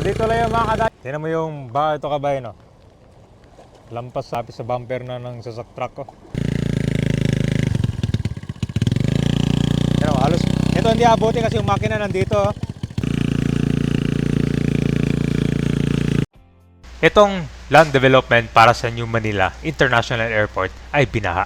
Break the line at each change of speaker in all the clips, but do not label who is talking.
So dito lang yung mga kadaan. Tingnan mo yung ba ito kabay no. Lampas sapi sa bumper na ng sasak truck ko. Mo, halos. Ito hindi abuti kasi yung makina nandito. oh. Itong land development para sa New Manila International Airport ay binaha.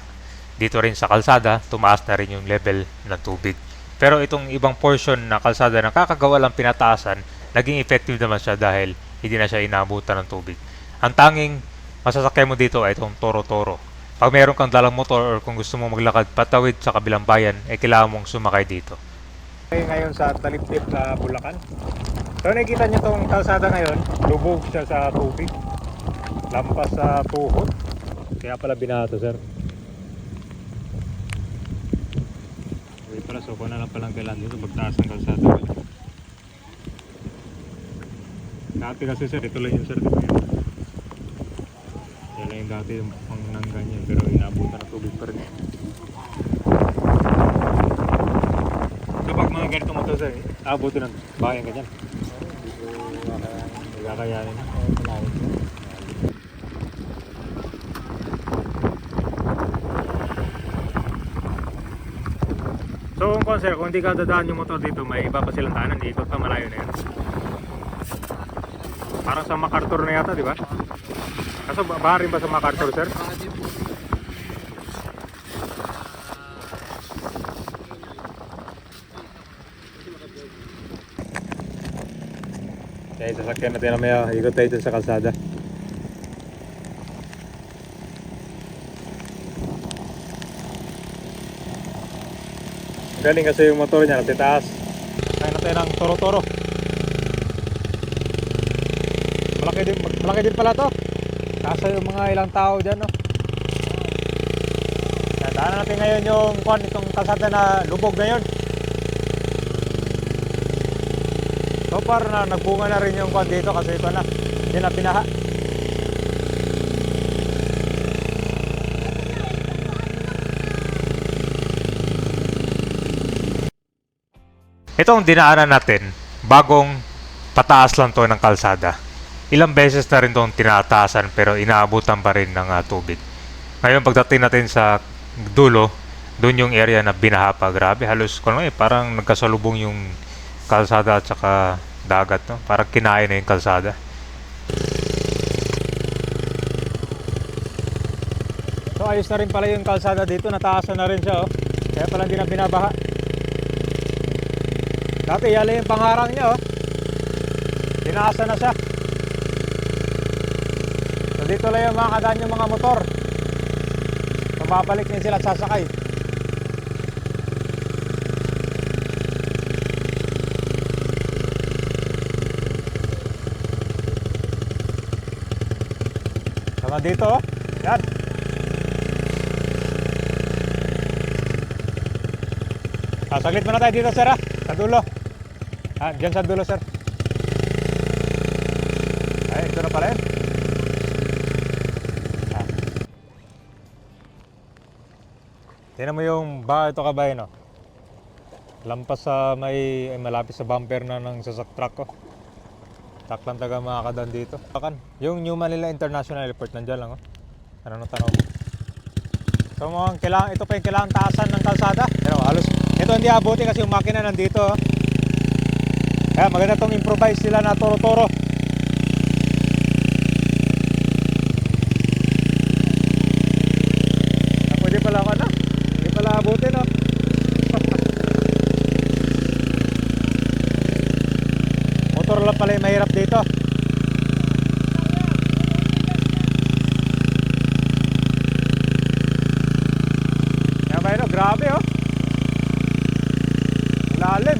Dito rin sa kalsada, tumaas na rin yung level ng tubig. Pero itong ibang portion na kalsada na kakagawa lang pinataasan, naging effective naman siya dahil hindi na siya inabutan ng tubig. Ang tanging masasakyan mo dito ay itong toro-toro. Pag mayroon kang dalang motor or kung gusto mo maglakad patawid sa kabilang bayan, ay kailangan mong sumakay dito. Ngayon sa Taliptip na Bulacan. So nakikita niyo tong kalsada ngayon, lubog siya sa tubig. Lampas sa tuhod. Kaya pala binato, sir. Okay pala, so kung na lang palang kailan dito, magtaas ng kalsada. Dati kasi sir, ito lang yung yun. Yan lang yung dati yung pang nang ganyan, pero inabutan ng tubig pa rin. Kapag mga ganitong motor sir, abutin ng bayan ganyan. Hindi kakayanin. So kung sir, kung hindi ka dadaan yung motor dito, may iba pa silang daanan, ikot pa malayo na yan. Parang sa MacArthur na yata, di ba? Kaso ba ba rin ba sa MacArthur, sir? Okay, sasakyan natin na may ikot tayo dun sa kalsada. Galing kasi yung motor niya, nagtitaas. Kaya natin ng toro-toro. Malaki din, malaki din pala to. Kaso yung mga ilang tao dyan, no? Nadaanan natin ngayon yung kwan, itong kalsada na lubog na yun. So far na nagbunga na rin yung kwan dito kasi ito na, hindi na pinaha. Itong dinaanan natin, bagong pataas lang to ng kalsada. Ilang beses na rin itong tinataasan pero inaabutan pa rin ng ah, tubig. Ngayon pagdating natin sa dulo, doon yung area na binaha pa. Grabe, halos kung ano eh, parang nagkasalubong yung kalsada at saka dagat. No? Parang kinain na yung kalsada. So ayos na rin pala yung kalsada dito, nataasan na rin siya oh. Kaya pala hindi na binabaha. Dati yala yung pangarang niya oh. Tinaasa na siya. Dito lang yung mga kadaan yung mga motor. So babalik din sila at sasakay. Sama dito oh. Yan. Ah, saglit muna tayo dito sir ah. Sa dulo. Ah, dyan sa dulo sir. Ay, ito na pala yun. Tingnan mo yung ba ito kabay no. Lampas sa may ay, malapit sa bumper na ng sasak truck ko. Truck lang taga makakadan dito. Akan, yung New Manila International Airport nandiyan lang oh. Ano nang tanong? So mukhang kailangan, ito pa yung kailangan taasan ng kalsada. Pero halos, ito hindi abuti kasi yung makina nandito. oh. Kaya maganda tong improvise sila na toro-toro. Ah, pwede pala ako na. Hindi pala abutin no. Motor lang pala yung mahirap dito. Kaya ba yun, oh, grabe oh. Lalim.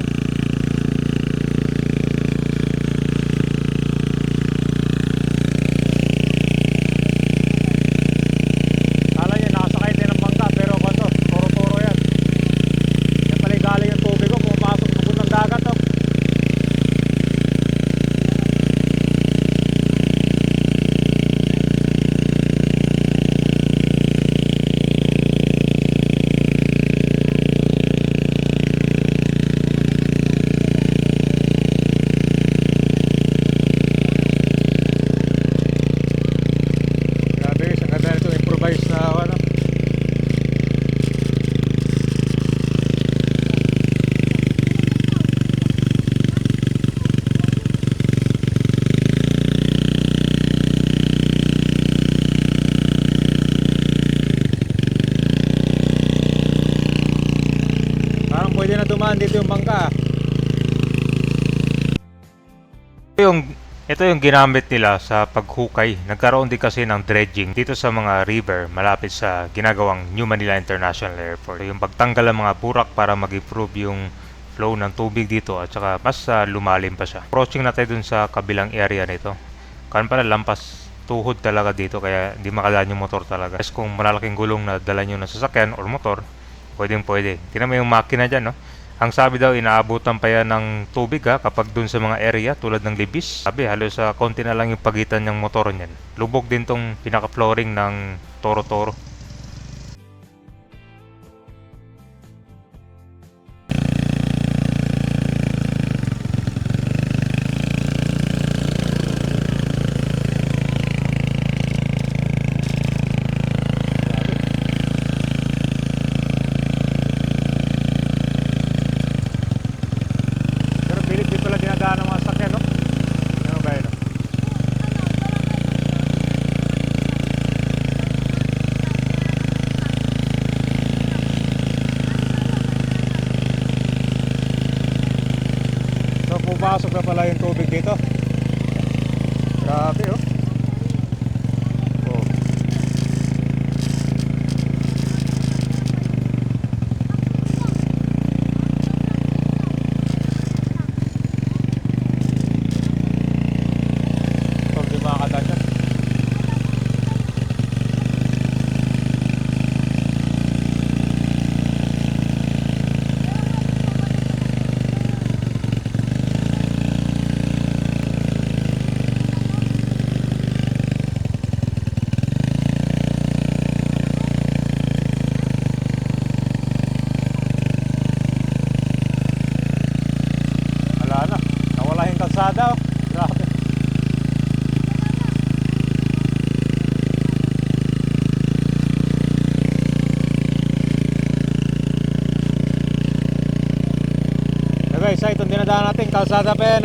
Kala niya nakasakay din ng bangka pero kwanto, toro-toro yan. Yan pala yung galing yung tubig ko, pumapasok sa ng dagat oh.
pwede na dumaan dito yung bangka.
Ito yung ito yung ginamit nila sa paghukay. Nagkaroon din kasi ng dredging dito sa mga river malapit sa ginagawang New Manila International Airport. Yung pagtanggal ng mga burak para mag-improve yung flow ng tubig dito at saka mas ah, lumalim pa siya. Approaching na tayo dun sa kabilang area nito. Kan pala lampas tuhod talaga dito kaya hindi makadaan yung motor talaga. Kasi kung malalaking gulong na dala nyo ng sasakyan or motor, pwedeng pwede. Tingnan mo yung makina dyan, no? Ang sabi daw, inaabutan pa yan ng tubig ha, kapag dun sa mga area tulad ng libis. Sabi, halos sa konti na lang yung pagitan ng motor niyan. Lubog din tong pinaka-flooring ng Toro-Toro.
Pero Grabe, oh. Oh. So, di makakadaan siya. Wala na. Nawala yung kalsada, oh. Grabe. Ah, itong dinadaan natin, kalsada pa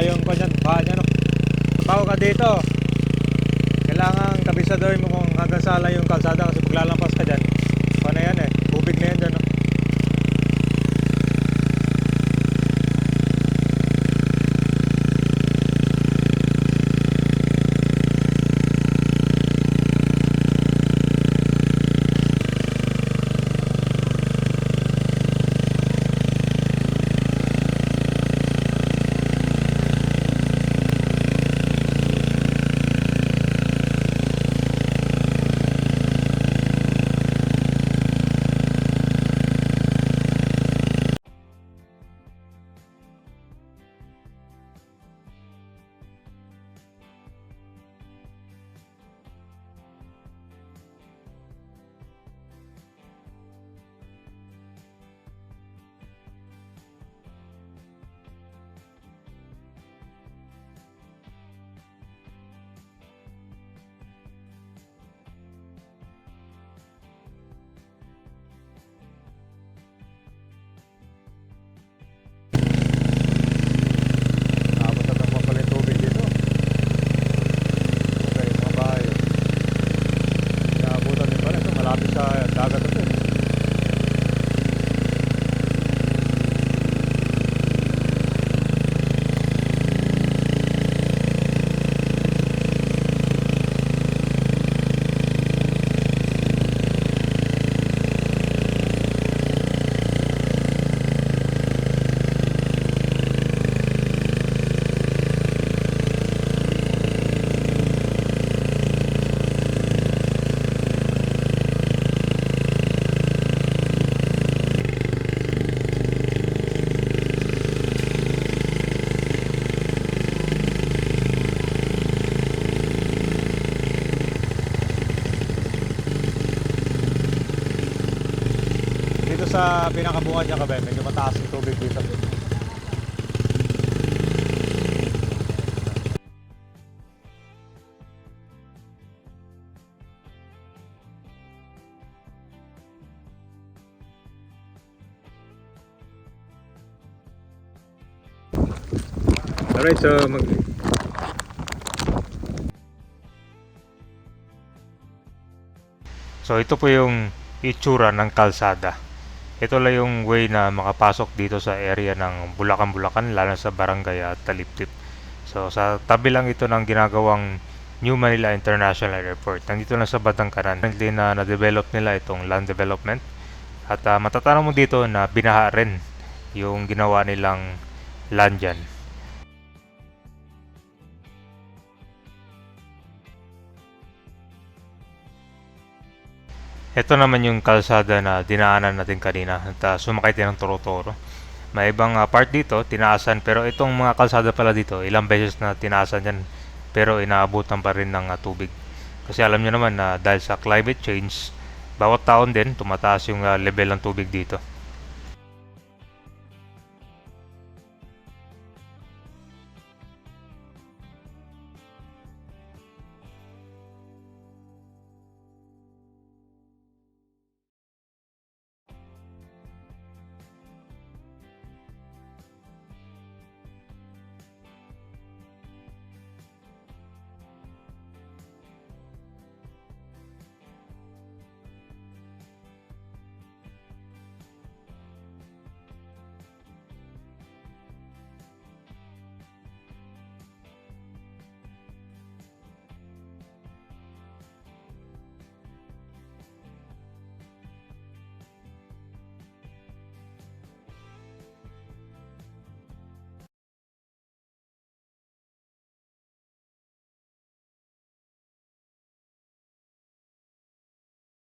yung kanyan
bahan ano bago ka dito. Kailangan kabisador mo kung hanggang sala yung kalsada kasi paglalampas ka dyan.
Sa pinakabungad niya kabay, medyo mataas yung tubig dito. Alright, so mag
So ito po yung itsura ng kalsada. Ito lang yung way na makapasok dito sa area ng Bulacan-Bulacan, lalo sa barangay at Taliptip. So sa tabi lang ito ng ginagawang New Manila International Airport. Nandito lang sa Batang Kanan. Hindi na na-develop nila itong land development. At uh, matatanong mo dito na binaha rin yung ginawa nilang land dyan. Ito naman yung kalsada na dinaanan natin kanina at uh, sumakay tayo ng Toro-Toro. May ibang uh, part dito, tinaasan, pero itong mga kalsada pala dito, ilang beses na tinaasan yan, pero inaabutan pa rin ng uh, tubig. Kasi alam nyo naman na dahil sa climate change, bawat taon din tumataas yung uh, level ng tubig dito.